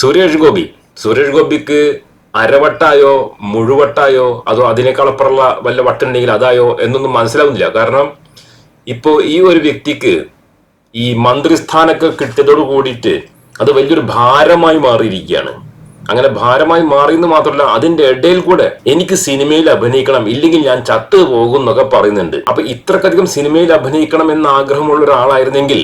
സുരേഷ് ഗോപി. സുരേഷ് ഗോപിക്ക് അരവട്ടായോ മുഴുവട്ടായോ അതോ അതിനേക്കാളപ്പുറമുള്ള വല്ല വട്ടുണ്ടെങ്കിൽ അതായോ എന്നൊന്നും മനസ്സിലാവുന്നില്ല. കാരണം ഇപ്പോൾ ഈ ഒരു വ്യക്തിക്ക് ഈ മന്ത്രിസ്ഥാനൊക്കെ കിട്ടിയതോട് കൂടിയിട്ട് അത് വലിയൊരു ഭാരമായി മാറിയിരിക്കുകയാണ്. അങ്ങനെ ഭാരമായി മാറിയെന്ന് മാത്രമല്ല അതിന്റെ ഇടയിൽ കൂടെ എനിക്ക് സിനിമയിൽ അഭിനയിക്കണം ഇല്ലെങ്കിൽ ഞാൻ ചത്തു പോകും എന്നൊക്കെ പറയുന്നുണ്ട്. അപ്പൊ ഇത്രക്കധികം സിനിമയിൽ അഭിനയിക്കണം എന്ന ആഗ്രഹമുള്ള ഒരാളായിരുന്നെങ്കിൽ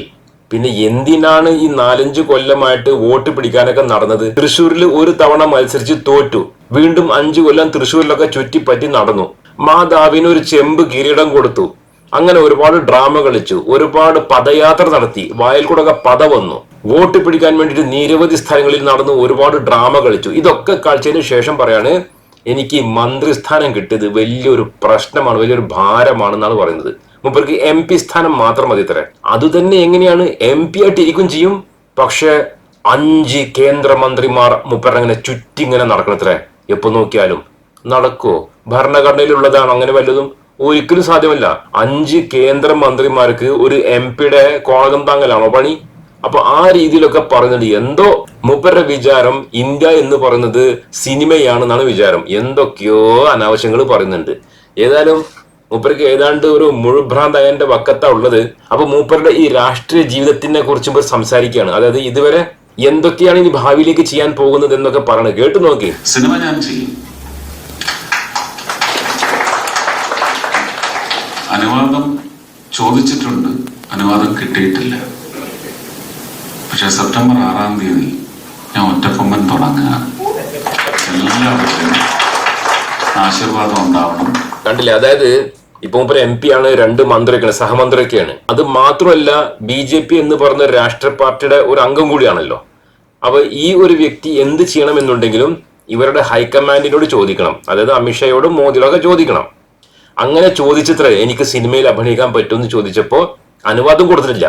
പിന്നെ എന്തിനാണ് ഈ നാലഞ്ച് കൊല്ലമായിട്ട് വോട്ട് പിടിക്കാനൊക്കെ നടന്നത്? തൃശ്ശൂരിൽ ഒരു തവണ മത്സരിച്ച് തോറ്റു. വീണ്ടും അഞ്ചു കൊല്ലം തൃശ്ശൂരിലൊക്കെ ചുറ്റിപ്പറ്റി നടന്നു. മാതാവിന് ഒരു ചെമ്പ് കിരീടം കൊടുത്തു. അങ്ങനെ ഒരുപാട് ഡ്രാമ കളിച്ചു. ഒരുപാട് പദയാത്ര നടത്തി. വായിൽ കൂടൊക്കെ പദ വന്നു. വോട്ട് പിടിക്കാൻ വേണ്ടിയിട്ട് നിരവധി സ്ഥലങ്ങളിൽ നടന്ന് ഒരുപാട് ഡ്രാമ കളിച്ചു. ഇതൊക്കെ കളിച്ചതിന് ശേഷം പറയാണ് എനിക്ക് മന്ത്രിസ്ഥാനം കിട്ടിയത് വലിയൊരു പ്രശ്നമാണ് വലിയൊരു ഭാരമാണെന്നാണ് പറയുന്നത്. മുമ്പർക്ക് എം പി സ്ഥാനം മാത്രം മതി ഇത്ര. അത് തന്നെ എങ്ങനെയാണ് എം പി ആയിട്ട് ഇരിക്കും ചെയ്യും? പക്ഷെ അഞ്ച് കേന്ദ്രമന്ത്രിമാർ മുപ്പരങ്ങനെ ചുറ്റിങ്ങനെ നടക്കണത്രേ എപ്പോ നോക്കിയാലും. നടക്കോ? ഭരണഘടനയിലുള്ളതാണ് അങ്ങനെ വല്ലതും? ഒരിക്കലും സാധ്യമല്ല. അഞ്ച് കേന്ദ്രമന്ത്രിമാർക്ക് ഒരു എം പിയുടെ കോളകം താങ്ങലാണോ പണി? അപ്പൊ ആ രീതിയിലൊക്കെ പറയുന്നുണ്ട്. എന്തോ മൂപ്പരുടെ വിചാരം ഇന്ത്യ എന്ന് പറയുന്നത് സിനിമയാണെന്നാണ് വിചാരം. എന്തൊക്കെയോ അനാവശ്യങ്ങൾ പറയുന്നുണ്ട്. ഏതായാലും മൂപ്പർക്ക് ഏതാണ്ട് ഒരു മുഴുഭ്രാന്തായന്റെ വക്കത്താ ഉള്ളത്. അപ്പൊ മൂപ്പരുടെ ഈ രാഷ്ട്രീയ ജീവിതത്തിനെ കുറിച്ച് ഇപ്പോൾ സംസാരിക്കുകയാണ്. അതായത് ഇതുവരെ എന്തൊക്കെയാണ് ഇനി ഭാവിയിലേക്ക് ചെയ്യാൻ പോകുന്നത് എന്നൊക്കെ പറഞ്ഞു കേട്ടു നോക്കി. സിനിമ ഞാൻ ചെയ്യും. അനുവാദം ചോദിച്ചിട്ടുണ്ട്. അനുവാദം കിട്ടിയിട്ടില്ല. പക്ഷെ സെപ്റ്റംബർ ആറാം തീയതി ഞാൻ ഒറ്റക്കൊമ്പൻ തുടങ്ങുകയാണ്. എല്ലാവർക്കും ആശീർവാദം ഉണ്ടാവണം. കണ്ടില്ലേ? അതായത് ഇപ്പൊ മൂപ്പര് എം പി ആണ് രണ്ട് മന്ത്രിയൊക്കെയാണ് സഹമന്ത്രിയൊക്കെയാണ്. അത് മാത്രമല്ല ബി ജെ പി എന്ന് പറഞ്ഞ രാഷ്ട്രീയ പാർട്ടിയുടെ ഒരു അംഗം കൂടിയാണല്ലോ. അപ്പൊ ഈ ഒരു വ്യക്തി എന്ത് ചെയ്യണം എന്നുണ്ടെങ്കിലും ഇവരുടെ ഹൈക്കമാൻഡിനോട് ചോദിക്കണം. അതായത് അമിത്ഷായോടും മോദിയോടൊക്കെ ചോദിക്കണം. അങ്ങനെ ചോദിച്ചത്ര എനിക്ക് സിനിമയിൽ അഭിനയിക്കാൻ പറ്റുമെന്ന് ചോദിച്ചപ്പോൾ അനുവാദം കൊടുത്തിട്ടില്ല.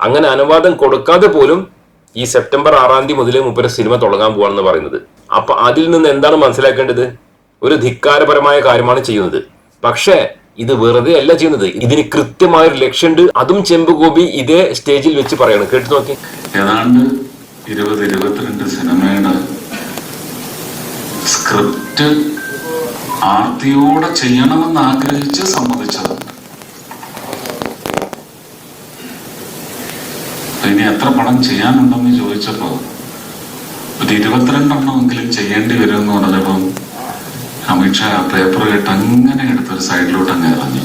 അങ്ങനെ അനുവാദം കൊടുക്കാതെ പോലും ഈ സെപ്റ്റംബർ ആറാം തീയതി മുതൽ മുപ്പര സിനിമ തുടങ്ങാൻ പോവാണെന്ന് പറയുന്നത്. അപ്പൊ അതിൽ നിന്ന് എന്താണ് മനസ്സിലാക്കേണ്ടത്? ഒരു ധിക്കാരപരമായ കാര്യമാണ് ചെയ്യുന്നത്. പക്ഷേ ഇത് വെറുതെ അല്ല ചെയ്യുന്നത്. ഇതിന് കൃത്യമായ ഒരു ലക്ഷ്യമുണ്ട്. അതും ചെമ്പ് ഗോപി ഇതേ സ്റ്റേജിൽ വെച്ച് പറയണം. കേട്ടു നോക്കി. ഏതാണ്ട് ഇരുപത് ഇരുപത്തിരണ്ട് സിനിമയുടെ സ്ക്രിപ്റ്റ് ആർത്തിയോടെ ചെയ്യണമെന്ന് ആഗ്രഹിച്ച് സമ്മതിച്ചത് ഇനി എത്ര പടം ചെയ്യാനുണ്ടെന്ന് ചോദിച്ചപ്പോ ഒരു ഇരുപത്തിരണ്ടെണ്ണമെങ്കിലും ചെയ്യേണ്ടി വരും എന്ന് പറഞ്ഞപ്പം അമിത്ഷാ പേപ്പർ കേട്ട് അങ്ങനെ എടുത്തൊരു സൈഡിലോട്ട് അങ്ങ് ഇറങ്ങി.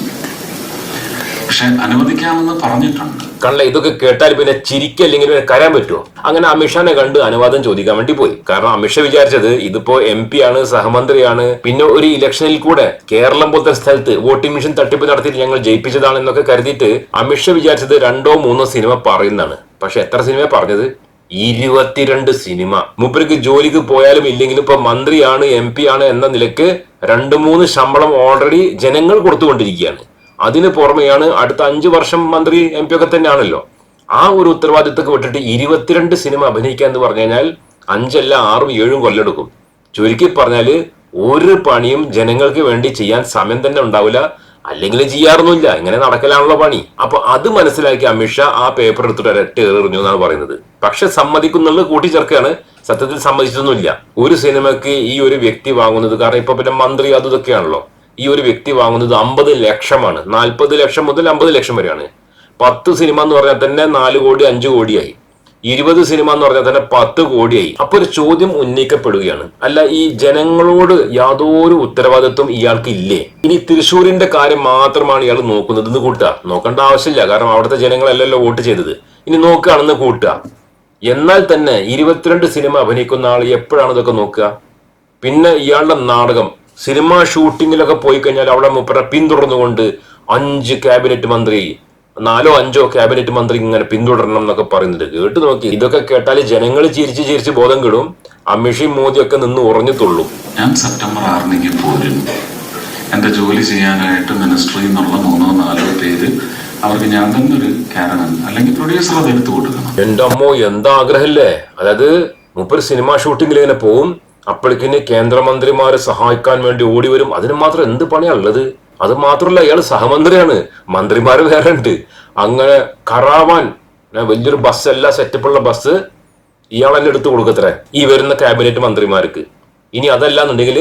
പക്ഷെ അനുവദിക്കാമെന്ന് പറഞ്ഞിട്ടുണ്ട്. കണ്ട ഇതൊക്കെ കേട്ടാൽ പിന്നെ ചിരിക്കല്ലെങ്കിൽ കരാൻ പറ്റുമോ അങ്ങനെ അമിത്ഷാനെ കണ്ട് അനുവാദം ചോദിക്കാൻ വേണ്ടി പോയി. കാരണം അമിത്ഷാ വിചാരിച്ചത് ഇതിപ്പോ എം പി ആണ് സഹമന്ത്രിയാണ്. പിന്നെ ഒരു ഇലക്ഷനിൽ കൂടെ കേരളം പോലത്തെ സ്ഥലത്ത് വോട്ടിംഗ് മെഷീൻ തട്ടിപ്പ് നടത്തിയിട്ട് ഞങ്ങൾ ജയിപ്പിച്ചതാണെന്നൊക്കെ കരുതിയിട്ട് അമിത്ഷാ വിചാരിച്ചത് രണ്ടോ മൂന്നോ സിനിമ പറയുന്നതാണ്. പക്ഷെ എത്ര സിനിമ പറഞ്ഞത്? ഇരുപത്തിരണ്ട് സിനിമ. മൂപ്പർക്ക് ജോലിക്ക് പോയാലും ഇല്ലെങ്കിലും ഇപ്പൊ മന്ത്രിയാണ് എം പി ആണ് എന്ന നിലയ്ക്ക് രണ്ട് മൂന്ന് ശമ്പളം ഓൾറെഡി ജനങ്ങൾ കൊടുത്തുകൊണ്ടിരിക്കുകയാണ്. അതിന് പുറമെയാണ് അടുത്ത അഞ്ചു വർഷം മന്ത്രി എം പി ഒക്കെ തന്നെയാണല്ലോ. ആ ഒരു ഉത്തരവാദിത്തമൊക്കെ വിട്ടിട്ട് ഇരുപത്തിരണ്ട് സിനിമ അഭിനയിക്കുക എന്ന് പറഞ്ഞു കഴിഞ്ഞാൽ അഞ്ചല്ല ആറും ഏഴും കൊല്ലെടുക്കും ചുരുക്കി പറഞ്ഞാൽ ഒരു പണിയും ജനങ്ങൾക്ക് വേണ്ടി ചെയ്യാൻ സമയം തന്നെ ഉണ്ടാവില്ല. അല്ലെങ്കിൽ ചെയ്യാറൊന്നുമില്ല. ഇങ്ങനെ നടക്കലാണല്ലോ പണി. അപ്പൊ അത് മനസ്സിലാക്കി അമിത്ഷാ ആ പേപ്പർ എടുത്തിട്ട് ഒരൊറ്റ എറിഞ്ഞു എന്നാണ് പറയുന്നത്. പക്ഷെ സമ്മതിക്കുന്നുള്ളത് കൂട്ടിച്ചേർക്കുകയാണ്. സത്യത്തിൽ സമ്മതിച്ചൊന്നുമില്ല ഒരു സിനിമയ്ക്ക് ഈ ഒരു വ്യക്തി വാങ്ങുന്നത് കാരണം ഇപ്പൊ പിന്നെ മന്ത്രി അത് ഇതൊക്കെയാണല്ലോ. ഈ ഒരു വ്യക്തി വാങ്ങുന്നത് അമ്പത് ലക്ഷമാണ്. നാൽപ്പത് ലക്ഷം മുതൽ അമ്പത് ലക്ഷം വരെയാണ്. പത്ത് സിനിമ എന്ന് പറഞ്ഞാൽ തന്നെ നാല് കോടി അഞ്ചു കോടിയായി. ഇരുപത് സിനിമ എന്ന് പറഞ്ഞാൽ തന്നെ പത്ത് കോടിയായി. അപ്പൊ ഒരു ചോദ്യം ഉന്നയിക്കപ്പെടുകയാണ്. അല്ല ഈ ജനങ്ങളോട് യാതൊരു ഉത്തരവാദിത്വം ഇയാൾക്ക് ഇല്ലേ? ഇനി തൃശ്ശൂരിന്റെ കാര്യം മാത്രമാണ് ഇയാൾ നോക്കുന്നത്. എന്ന് കൂട്ടുക. നോക്കേണ്ട ആവശ്യമില്ല. കാരണം അവിടുത്തെ ജനങ്ങളല്ലല്ലോ വോട്ട് ചെയ്തത്. ഇനി നോക്കുകയാണെന്ന് കൂട്ടുക. എന്നാൽ തന്നെ ഇരുപത്തിരണ്ട് സിനിമ അഭിനയിക്കുന്ന ആൾ എപ്പോഴാണ് ഇതൊക്കെ നോക്കുക? പിന്നെ ഇയാളുടെ നാടകം. സിനിമ ഷൂട്ടിങ്ങിലൊക്കെ പോയി കഴിഞ്ഞാൽ അവിടെ മുപ്പര പിന്തുടർന്നുകൊണ്ട് അഞ്ച് ക്യാബിനറ്റ് മന്ത്രി നാലോ അഞ്ചോ ക്യാബിനറ്റ് മന്ത്രി ഇങ്ങനെ പിന്തുടരണം എന്നൊക്കെ പറയുന്നത് കേട്ട് നോക്കി. ഇതൊക്കെ കേട്ടാൽ ജനങ്ങൾ ചിരിച്ച് ചിരിച്ച് ബോധം കിടും. അമിഷയും മോദിയൊക്കെ നിന്ന് ഉറഞ്ഞത്തുള്ളൂ ഞാൻ സെപ്റ്റംബർ ആറിനേക്ക് പോരും. എന്റെ ജോലി ചെയ്യാനായിട്ട് മിനിസ്ട്രിയിൽ നിന്നുള്ള മൂന്നോ നാലോ പേര് അവർക്ക് ഞാൻ തന്നെ ഒരു കാരണം അല്ലെങ്കിൽ പ്രൊഡ്യൂസർ അത് എടുത്തു കൊടുക്കണം. എന്റെ അമ്മോ എന്താ ആഗ്രഹല്ലേ? അതായത് മുപ്പര് സിനിമ ഷൂട്ടിംഗിൽ ഇങ്ങനെ പോവും. അപ്പോഴേക്കിന് കേന്ദ്രമന്ത്രിമാരെ സഹായിക്കാൻ വേണ്ടി ഓടി വരും. അതിന് മാത്രം എന്ത് പണിയാ ഉള്ളത്? അത് മാത്രമല്ല ഇയാൾ സഹമന്ത്രിയാണ്. മന്ത്രിമാർ വേറെ ഉണ്ട്. അങ്ങനെ കറാവാൻ വലിയൊരു ബസ് എല്ലാ സെറ്റപ്പുള്ള ബസ് ഇയാൾ തന്നെ എടുത്തു കൊടുക്കത്രേ ഈ വരുന്ന ക്യാബിനറ്റ് മന്ത്രിമാർക്ക്. ഇനി അതല്ല എന്നുണ്ടെങ്കിൽ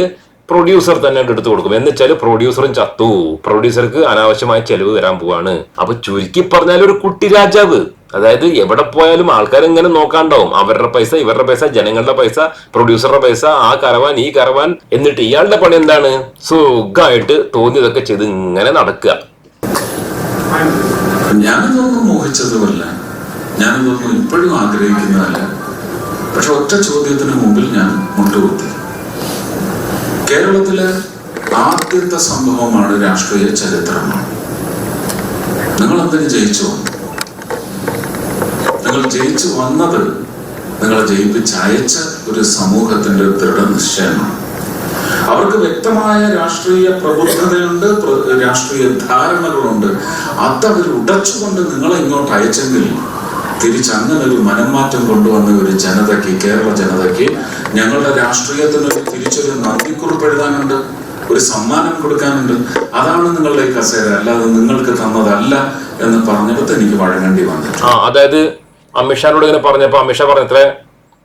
പ്രൊഡ്യൂസർ തന്നെ എടുത്തു കൊടുക്കും. എന്ന് വെച്ചാൽ പ്രൊഡ്യൂസറും ചത്തു. പ്രൊഡ്യൂസർക്ക് അനാവശ്യമായ ചെലവ് വരാൻ പോവാണ്. അപ്പൊ ചുരുക്കി പറഞ്ഞാൽ ഒരു കുട്ടി രാജാവ്. അതായത് എവിടെ പോയാലും ആൾക്കാർ ഇങ്ങനെ നോക്കാണ്ടാവും. അവരുടെ പൈസ ഇവരുടെ പൈസ ജനങ്ങളുടെ പൈസ പ്രൊഡ്യൂസറുടെ പൈസ ആ കറവാൻ ഈ കറവാൻ. എന്നിട്ട് ഇയാളുടെ പണി എന്താണ്? സുഖമായിട്ട് തോന്നിയതൊക്കെ ചെയ്ത് ഇങ്ങനെ നടക്കുക. ഞാനിതൊന്നും മോഹിച്ചതുമല്ല. ഞാനിതൊന്നും ഇപ്പോഴും ആഗ്രഹിക്കുന്നതല്ല. പക്ഷെ ഒറ്റ ചോദ്യത്തിന് മുമ്പിൽ ഞാൻ മുട്ടുകുത്തി. കേരളത്തിലെ ആദ്യത്തെ സംഭവമാണ് രാഷ്ട്രീയ ചരിത്രമാണ് നിങ്ങൾ എന്തിനു ജയിച്ചു? നിങ്ങൾ ജയിച്ചു വന്നത് നിങ്ങളെ ജയിപ്പിച്ചയച്ച ഒരു സമൂഹത്തിന്റെ ദൃഢനിശ്ചയമാണ് അവർക്ക് വ്യക്തമായ രാഷ്ട്രീയ പ്രബുദ്ധതയുണ്ട് രാഷ്ട്രീയ ധാരണകളുണ്ട്. അതവർ ഉടച്ചുകൊണ്ട് നിങ്ങളെ ഇങ്ങോട്ട് അയച്ചെങ്കിൽ തിരിച്ചങ്ങനെ ഒരു മനംമാറ്റം കൊണ്ടുവന്ന ഒരു ജനതയ്ക്ക് കേരള ജനതയ്ക്ക് ഞങ്ങളുടെ രാഷ്ട്രീയത്തിന് തിരിച്ചൊരു നന്ദിക്കുറിപ്പ് എഴുതാനുണ്ട് ഒരു സമ്മാനം കൊടുക്കാനുണ്ട്. അതാണ് നിങ്ങളുടെ കസേര. അല്ലാതെ നിങ്ങൾക്ക് തന്നതല്ല എന്ന് പറഞ്ഞിടത്ത് എനിക്ക് വഴങ്ങേണ്ടി വന്നു അതായത് അമിത്ഷാനോട് ഇങ്ങനെ പറഞ്ഞപ്പോ അമിത്ഷാ പറഞ്ഞത്രേ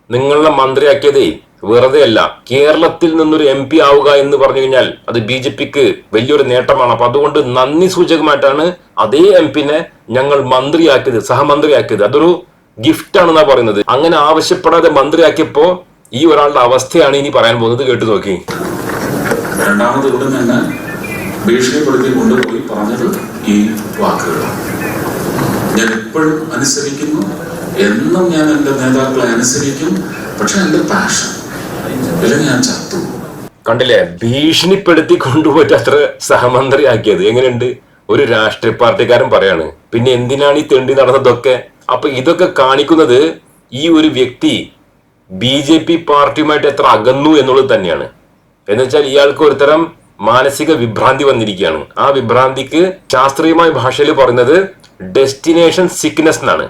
നിങ്ങളെ മന്ത്രിയാക്കിയതേ വെറുതെ അല്ല കേരളത്തിൽ നിന്നൊരു എം പി ആവുക എന്ന് പറഞ്ഞു കഴിഞ്ഞാൽ അത് ബി ജെ പിക്ക് വലിയൊരു നേട്ടമാണ്. അപ്പൊ അതുകൊണ്ട് നന്ദി സൂചകമായിട്ടാണ് അതേ എം പിനെ ഞങ്ങൾ മന്ത്രിയാക്കിയത് സഹമന്ത്രിയാക്കിയത്. അതൊരു ഗിഫ്റ്റ് ആണെന്നാ പറയുന്നത്. അങ്ങനെ ആവശ്യപ്പെടാതെ മന്ത്രിയാക്കിയപ്പോ ഈ ഒരാളുടെ അവസ്ഥയാണ് ഇനി പറയാൻ പോകുന്നത്. കേട്ടു നോക്കി. രണ്ടാമത് ഇവിടെ തന്നെ ഭീഷണിപ്പെടുത്തി കൊണ്ടുപോയി പറഞ്ഞത് ഈ വാക്കുകളാണ്. ഞാൻ എപ്പോഴും അനുസരിക്കുന്നു. എന്നും ഞാൻ എന്റെ നേതാക്കളെ അനുസരിക്കും പക്ഷെ എന്റെ പാഷൻ ഇല്ലെങ്കിൽ ഞാൻ ചത്തു. കണ്ടില്ലേ? ഭീഷണിപ്പെടുത്തി കൊണ്ടുപോയിട്ട് അത്ര സഹമന്ത്രിയാക്കിയത്. എങ്ങനെയുണ്ട്? ഒരു രാഷ്ട്രീയ പാർട്ടിക്കാരൻ പറയാണ് പിന്നെ എന്തിനാണ് ഈ തെണ്ടി നടന്നതൊക്കെ? അപ്പൊ ഇതൊക്കെ കാണിക്കുന്നത് ഈ ഒരു വ്യക്തി ബി ജെ പി പാർട്ടിയുമായിട്ട് എത്ര അകന്നു എന്നുള്ളത് തന്നെയാണ്. എന്നുവെച്ചാൽ ഇയാൾക്ക് ഒരുതരം മാനസിക വിഭ്രാന്തി വന്നിരിക്കുകയാണ്. ആ വിഭ്രാന്തിക്ക് ശാസ്ത്രീയമായ ഭാഷയിൽ പറയുന്നത് ഡെസ്റ്റിനേഷൻ സിക്നെസ് എന്നാണ്.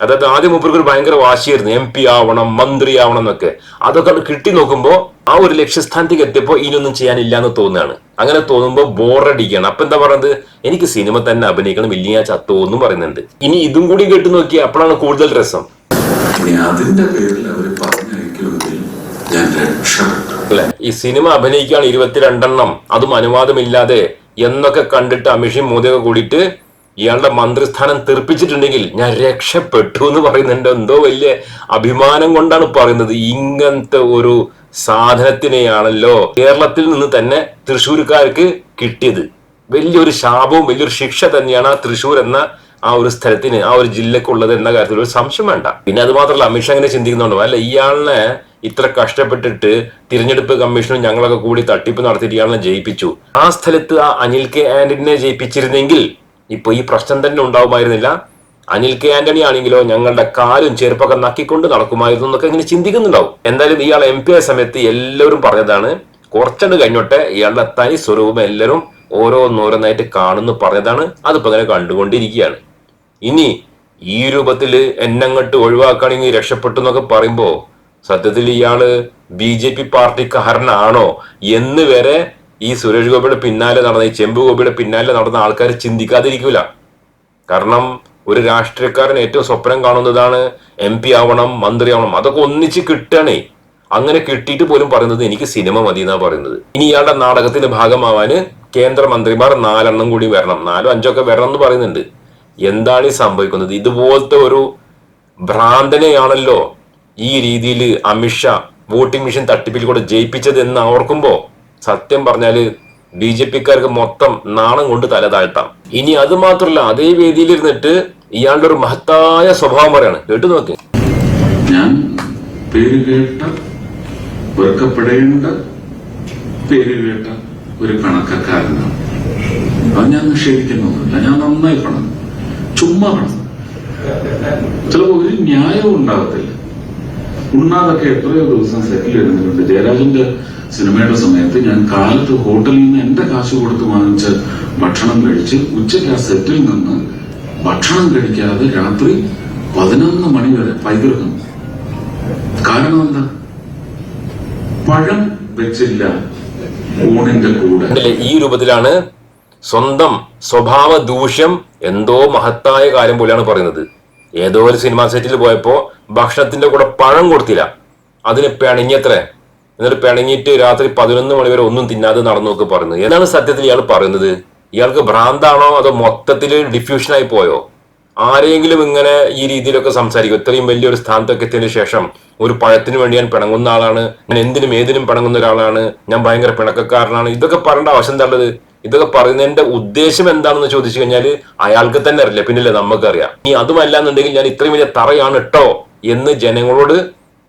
അതായത് ആദ്യം മൂപ്പർക്ക് ഒരു ഭയങ്കര വാശിയായിരുന്നു. എം പി ആവണം മന്ത്രി ആവണം എന്നൊക്കെ. അതൊക്കെ കിട്ടി നോക്കുമ്പോൾ ആ ഒരു ലക്ഷ്യസ്ഥാനത്തേക്ക് എത്തിയപ്പോൾ ഇനിയൊന്നും ചെയ്യാനില്ല എന്ന് തോന്നുകയാണ്. അങ്ങനെ തോന്നുമ്പോൾ ബോറടിക്കുകയാണ്. അപ്പൊ എന്താ പറയുന്നത്? എനിക്ക് സിനിമ തന്നെ അഭിനയിക്കണം ഇല്ലെങ്കിൽ ഞാൻ ചത്തോ എന്നും പറയുന്നുണ്ട്. ഇനി ഇതും കൂടി കേട്ട് നോക്കി അപ്പോഴാണ് കൂടുതൽ രസം. അതിന്റെ പേരിൽ അവർ പറഞ്ഞയക്കുമെങ്കിൽ ഞാൻ രക്ഷപ്പെട്ടു. അല്ലെ? ഈ സിനിമ അഭിനയിക്കുകയാണ് ഇരുപത്തിരണ്ടെണ്ണം. അതും അനുവാദമില്ലാതെ എന്നൊക്കെ കണ്ടിട്ട് അമിഷയും മോദിയൊക്കെ കൂടിയിട്ട് ഇയാളുടെ മന്ത്രിസ്ഥാനം തെറിപ്പിച്ചിട്ടുണ്ടെങ്കിൽ ഞാൻ രക്ഷപ്പെട്ടു എന്ന് പറയുന്നുണ്ട്. എന്തോ വലിയ അഭിമാനം കൊണ്ടാണ് പറയുന്നത്. ഇങ്ങനത്തെ ഒരു സാധനത്തിനെയാണല്ലോ കേരളത്തിൽ നിന്ന് തന്നെ തൃശ്ശൂർക്കാർക്ക് കിട്ടിയത്. വലിയൊരു ശാപവും വലിയൊരു ശിക്ഷ തന്നെയാണ് ആ തൃശ്ശൂർ എന്ന ആ ഒരു സ്ഥലത്തിന് ആ ഒരു ജില്ലക്കുള്ളത് എന്ന കാര്യത്തിൽ ഒരു സംശയം വേണ്ട. പിന്നെ അത് മാത്രമല്ല അമിത്ഷാ അങ്ങനെ ചിന്തിക്കുന്നുണ്ടോ. അല്ല ഇയാളിനെ ഇത്ര കഷ്ടപ്പെട്ടിട്ട് തിരഞ്ഞെടുപ്പ് കമ്മീഷനും ഞങ്ങളൊക്കെ കൂടി തട്ടിപ്പ് നടത്തിയിട്ട് ഇയാളിനെ ജയിപ്പിച്ചു. ആ സ്ഥലത്ത് ആ അനിൽ കെ ആന്റണിനെ ജയിപ്പിച്ചിരുന്നെങ്കിൽ ഇപ്പൊ ഈ പ്രശ്നം തന്നെ ഉണ്ടാവുമായിരുന്നില്ല. അനിൽ കെ ആന്റണി ആണെങ്കിലോ ഞങ്ങളുടെ കാലും ചെറുപ്പൊക്കെ നക്കിക്കൊണ്ട് നടക്കുമായിരുന്നു എന്നൊക്കെ ഇങ്ങനെ ചിന്തിക്കുന്നുണ്ടാവും. എന്തായാലും ഇയാൾ എം പി സമയത്ത് എല്ലാവരും പറഞ്ഞതാണ്. കുറച്ചണ്ട് കഴിഞ്ഞോട്ടെ ഇയാളുടെ തനി സ്വരൂപം എല്ലാവരും ഓരോന്നോരോന്നായിട്ട് കാണുന്നു പറഞ്ഞതാണ്. അതിപ്പോ അങ്ങനെ കണ്ടുകൊണ്ടിരിക്കുകയാണ്. ഇനി ഈ രൂപത്തിൽ എന്നങ്ങട്ട് ഒഴിവാക്കുകയാണെങ്കിൽ രക്ഷപ്പെട്ടു എന്നൊക്കെ പറയുമ്പോ സത്യത്തിൽ ഇയാൾ ബി ജെ പി പാർട്ടിക്കാരനാണോ എന്ന് വരെ ഈ സുരേഷ് ഗോപിയുടെ പിന്നാലെ നടന്ന ഈ ചെമ്പു ഗോപിയുടെ പിന്നാലെ നടന്ന ആൾക്കാർ ചിന്തിക്കാതിരിക്കൂല. കാരണം ഒരു രാഷ്ട്രീയക്കാരൻ ഏറ്റവും സ്വപ്നം കാണുന്നതാണ് എം പി ആവണം മന്ത്രി ആവണം അതൊക്കെ ഒന്നിച്ച് കിട്ടണേ. അങ്ങനെ കിട്ടിയിട്ട് പോലും പറയുന്നത് എനിക്ക് സിനിമ മതി എന്നാ പറയുന്നത്. ഇനി ഇയാളുടെ നാടകത്തിന്റെ ഭാഗമാവാന് കേന്ദ്രമന്ത്രിമാർ നാലെണ്ണം കൂടി വരണം നാലോ അഞ്ചോ ഒക്കെ വരണം എന്ന് പറയുന്നുണ്ട്. എന്താണ് ഈ സംഭവിക്കുന്നത്? ഇതുപോലത്തെ ഒരു ഭ്രാന്തനെയാണല്ലോ ഈ രീതിയിൽ അമിത്ഷാ വോട്ടിംഗ് മെഷീൻ തട്ടിപ്പിൽ കൂടെ ജയിപ്പിച്ചത് എന്ന് ഓർക്കുമ്പോ സത്യം പറഞ്ഞാൽ ബി ജെ പിക്കാർക്ക് മൊത്തം നാണം കൊണ്ട് തല താഴ്ത്താം. ഇനി അത് മാത്രമല്ല അതേ വേദിയിൽ ഇരുന്നിട്ട് ഇയാളുടെ ഒരു മഹത്തായ സ്വഭാവം പറയാണ്. കേട്ടു നോക്ക്. ഞാൻ പേര് കേട്ട വെറുക്കപ്പെടേണ്ട പേര് കേട്ട ഒരു കണക്കക്കാരനാണ്. ഞാൻ നിഷേധിക്കുന്നൊന്നുമില്ല. ഞാൻ നന്നായി പണം ചുമ്മാ പണം ചിലപ്പോ ഒരു ന്യായവും ഉണ്ടാകത്തില്ല. ഉണ്ണാതൊക്കെ എത്രയോ ദിവസം സെറ്റിൽ ഇരുന്നിട്ടുണ്ട്. ജയരാജന്റെ സിനിമയുടെ സമയത്ത് ഞാൻ കാലത്ത് ഹോട്ടലിൽ നിന്ന് എന്റെ കാശ് കൊടുത്ത് വാങ്ങിച്ച് ഭക്ഷണം കഴിച്ച് ഉച്ചയ്ക്ക് ആ സെറ്റിൽ നിന്ന് ഭക്ഷണം കഴിക്കാതെ രാത്രി പതിനൊന്ന് മണി വരെ പൈതൃകം കാരണം എന്താ? പഴം വെച്ചില്ല ഊണിന്റെ കൂടെ? ഈ രൂപത്തിലാണ് സ്വന്തം സ്വഭാവ ദൂഷ്യം എന്തോ മഹത്തായ കാര്യം പോലെയാണ് പറയുന്നത്. ഏതോ ഒരു സിനിമാ സെറ്റിൽ പോയപ്പോ ഭക്ഷണത്തിന്റെ കൂടെ പഴം കൊടുത്തില്ല. അതിന് പിണങ്ങിയത്രേ എന്നിട്ട് പിണങ്ങിയിട്ട് രാത്രി പതിനൊന്ന് മണി വരെ ഒന്നും തിന്നാതെ നടന്നു നോക്കി പറയുന്നത്. എന്നാണ് സത്യത്തിൽ ഇയാൾ പറയുന്നത്? ഇയാൾക്ക് ഭ്രാന്താണോ അതോ മൊത്തത്തിൽ ഡിഫ്യൂഷനായി പോയോ? ആരെങ്കിലും ഇങ്ങനെ ഈ രീതിയിലൊക്കെ സംസാരിക്കും. ഇത്രയും വലിയൊരു സ്ഥാനത്തൊക്കെ എത്തിയതിനു ശേഷം ഒരു പഴത്തിന് വേണ്ടി ഞാൻ പിണങ്ങുന്ന ആളാണ്. ഞാൻ എന്തിനും ഏതിനും പിണങ്ങുന്ന ഒരാളാണ്. ഞാൻ ഭയങ്കര പിണക്കക്കാരനാണ്. ഇതൊക്കെ പറയേണ്ട ആവശ്യം എന്താണുള്ളത്? ഇതൊക്കെ പറയുന്നതിന്റെ ഉദ്ദേശം എന്താണെന്ന് ചോദിച്ചു കഴിഞ്ഞാൽ അയാൾക്ക് തന്നെ അറിയില്ല. പിന്നില്ല നമുക്കറിയാം ഇനി അതുമല്ല എന്നുണ്ടെങ്കിൽ ഞാൻ ഇത്രയും വലിയ തറയാണ് ഇട്ടോ എന്ന് ജനങ്ങളോട്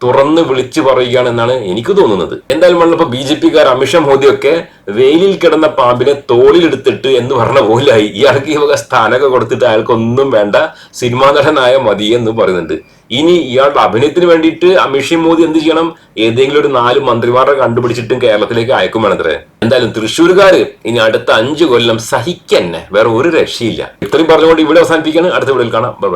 തുറന്ന് വിളിച്ചു പറയുകയാണ് എന്നാണ് എനിക്ക് തോന്നുന്നത്. എന്തായാലും വന്നപ്പോ ബി ജെ പിക്കാർ അമിഷ മോദിയൊക്കെ വെയിലിൽ കിടന്ന പാമ്പിനെ തോളിലെടുത്തിട്ട് എന്ന് പറഞ്ഞ പോലായി. ഇയാൾക്ക് ഈ വക സ്ഥാനമൊക്കെ കൊടുത്തിട്ട് അയാൾക്കൊന്നും വേണ്ട സിനിമാ നടനായ മതി എന്ന് പറയുന്നുണ്ട്. ഇനി ഇയാളുടെ അഭിനയത്തിന് വേണ്ടിയിട്ട് അമിഷ മോദി എന്ത് ചെയ്യണം? ഏതെങ്കിലും ഒരു നാല് മന്ത്രിമാരെ കണ്ടുപിടിച്ചിട്ടും കേരളത്തിലേക്ക് അയക്കും വേണത്രേ എന്തായാലും തൃശ്ശൂർകാർ ഇനി അടുത്ത അഞ്ചു കൊല്ലം സഹിക്കന്നെ. വേറെ ഒരു രക്ഷയില്ല. ഇത്രയും പറഞ്ഞുകൊണ്ട് ഇവിടെ അവസാനിപ്പിക്കാണ് അടുത്ത വീഡിയോയിൽ കാണാം. ബൈ.